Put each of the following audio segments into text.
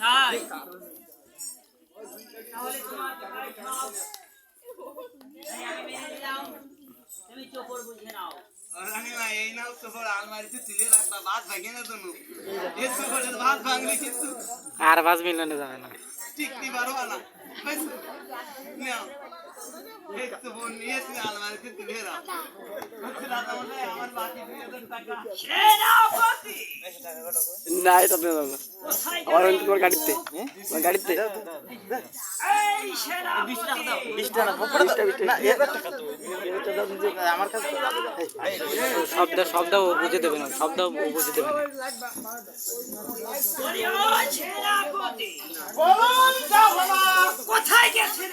তাই তাহলে তোমার টাকায় খাও এই আমি মেনে নিলাম তুমি চোপড় বুঝে নাও রানীমা এই নাও সুফল আলমারিতে তুলে রাখবা ভাত ভাঙে না তো এই সুফলের ভাত ভাঙলে কিন্তু আর পাঁচ মিলিয়নে যাবে না টিকতে পারবা না বুঝছো? নাও এই সুফল নিয়ে তুমি আলমারিতে তুলে রাখো বুঝছো দাদা বলে আমার বাকি দুই হাজার টাকা সেনাপতি না এটা তো যাবে কোথায় আমার তোমার গাড়িতে। তোমার গাড়িতে। শব্দ শব্দ ও বুঝে দেবে না। শব্দ ও বুঝে দেবে না। কোথায় গেছে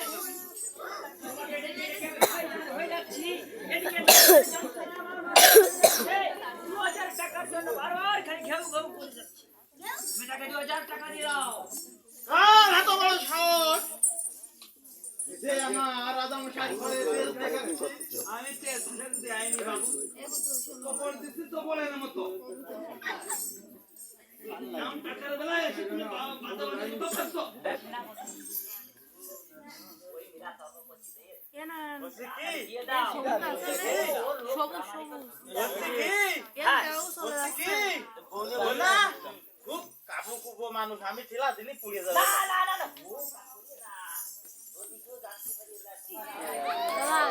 টাকার জন্য বারবার খালি ঘেউ ঘেউ করে যাচ্ছে। তুমি দু হাজার টাকা দিয়ে দাও। কার এত বড় সাহস যে আমার রাজা মশাই তেল ফেলে আমি তেল ফেলে দেয়নি বাবু কবর দিচ্ছি তো বলেন মতো নাম টাকার বেলায় এসে তুমি বাধা বাধা করছ। দিয়ে দাও। মানুষ আমি ঠেলা দিলি পুড়ে যাবে না, না, না, না। হ্যাঁ